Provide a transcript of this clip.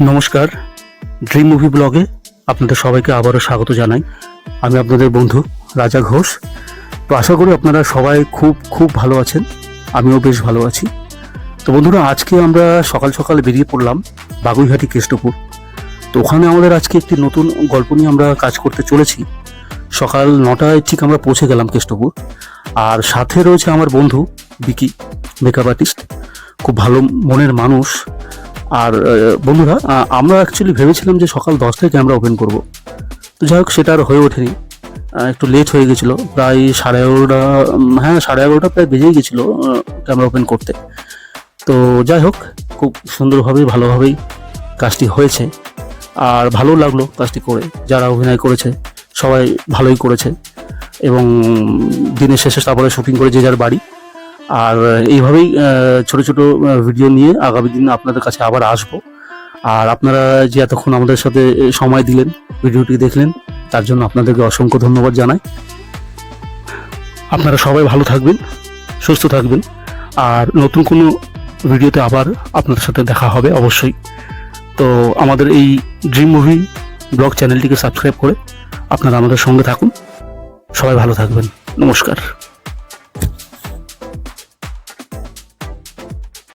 নমস্কার। Dream movie ব্লগে আপনাদের সবাইকে আবারও স্বাগত জানাই। আমি আপনাদের বন্ধু রাজা ঘোষ। তো আশা করি আপনারা সবাই খুব খুব ভালো আছেন। আমিও বেশ ভালো আছি। তো বন্ধুরা, আজকে আমরা সকাল সকাল বেরিয়ে পড়লাম বাগুইহাটি কেষ্টপুর। তো ওখানে আমাদের আজকে একটি নতুন গল্প নিয়ে আমরা কাজ করতে চলেছি। সকাল নটায় ঠিক আমরা পৌঁছে গেলাম কেষ্টপুর। আর সাথে রয়েছে আমার বন্ধু বিকি, মেকআপ আর্টিস্ট। খুব ভালো মনের মানুষ। আর বন্ধুরা আমরা অ্যাকচুয়ালি ভেবেছিলাম যে সকাল দশটায় ক্যামেরা ওপেন করব। তো যাই হোক, সেটা আর হয়ে ওঠেনি। একটু লেট হয়ে গেছিল। প্রায় সাড়ে এগারোটা হ্যাঁ সাড়ে এগারোটা প্রায় বেজেই গেছিল ক্যামেরা ওপেন করতে। তো যাই হোক, খুব সুন্দরভাবেই, ভালোভাবেই কাজটি হয়েছে। আর ভালো লাগল কাজটি করে, যারা অভিনয় করেছে, সবাই ভালোই করেছে। এবং দিনের শেষে তারপরে শুটিং করে যে যার বাড়ি। আর এইভাবেই ছোট ছোট ভিডিও নিয়ে আগামী দিন আপনাদের কাছে আবার আসব। আর আপনারা যে এতক্ষণ আমাদের সাথে সময় দিলেন, ভিডিওটি দেখলেন, তার জন্য আপনাদেরকে অসংখ্য ধন্যবাদ জানাই। আপনারা সবাই ভালো থাকবেন, সুস্থ থাকবেন, আর নতুন কোনো ভিডিওতে আবার আপনাদের সাথে দেখা হবে অবশ্যই। তো আমাদের এই ড্রিম মুভি ব্লগ চ্যানেলটিকে সাবস্ক্রাইব করে আপনারা আমাদের সঙ্গে থাকুন। সবাই ভালো থাকবেন। নমস্কার।